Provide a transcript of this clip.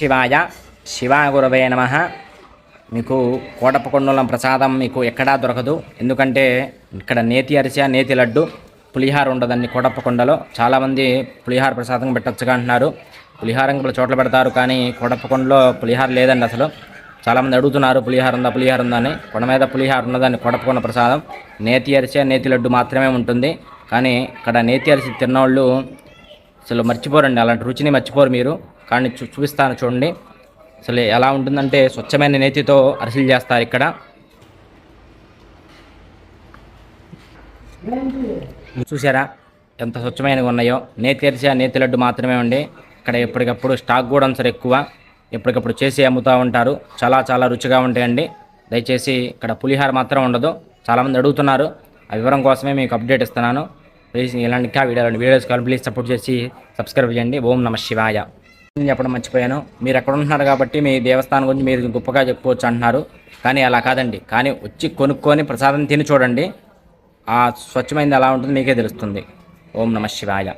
శివాయ. శివాగురవే నమ. మీకు కోటపకొండలం ప్రసాదం మీకు ఎక్కడా దొరకదు. ఎందుకంటే ఇక్కడ నేతి అరిసె నేతి లడ్డు పులిహార ఉండదండి కోటప్పకొండలో. చాలామంది పులిహార ప్రసాదం పెట్టచ్చుగా అంటున్నారు. పులిహారం ఇప్పుడు చోట్ల పెడతారు కానీ కోటప్పకొండలో పులిహార లేదండి అసలు. చాలామంది అడుగుతున్నారు పులిహార ఉందా పులిహార ఉందా అని. కొండ మీద పులిహార ఉన్నదాన్ని కోటప్పకొండ ప్రసాదం. నేతి అరిసె నేతి లడ్డు మాత్రమే ఉంటుంది. కానీ ఇక్కడ నేతి అరిసి తిన్నవాళ్ళు అసలు మర్చిపోరండి. అలాంటి రుచిని మర్చిపోరు మీరు. కానీ చూ చూపిస్తాను చూడండి. అసలు ఎలా ఉంటుందంటే స్వచ్ఛమైన నేతితో అరిసెలు చేస్తారు ఇక్కడ. చూసారా? ఎంత స్వచ్ఛమైనవి ఉన్నాయో. నేతి అరిసె నేతి లడ్డు మాత్రమే ఉండి. ఇక్కడ ఎప్పటికప్పుడు స్టాక్ కూడా సార్ ఎక్కువ. ఎప్పటికప్పుడు చేసి అమ్ముతూ ఉంటారు. చాలా చాలా రుచిగా ఉంటాయండి. దయచేసి ఇక్కడ పులిహార మాత్రం ఉండదు. చాలామంది అడుగుతున్నారు. ఆ వివరం కోసమే మీకు అప్డేట్ ఇస్తున్నాను. ప్లీజ్ ఇలాంటి వీడియో వీడియోస్ కావాలి ప్లీజ్ సపోర్ట్ చేసి సబ్స్క్రైబ్ చేయండి. ఓం నమ శివాయ. చెప్పడం మర్చిపోయాను. మీరు ఎక్కడ ఉంటున్నారు కాబట్టి మీ దేవస్థానం గురించి మీరు గొప్పగా చెప్పుకోవచ్చు అంటున్నారు. కానీ అలా కాదండి. కానీ వచ్చి కొనుక్కొని ప్రసాదం తిని చూడండి. ఆ స్వచ్ఛమైనది ఎలా ఉంటుందో మీకే తెలుస్తుంది. ఓం నమ శివాయ.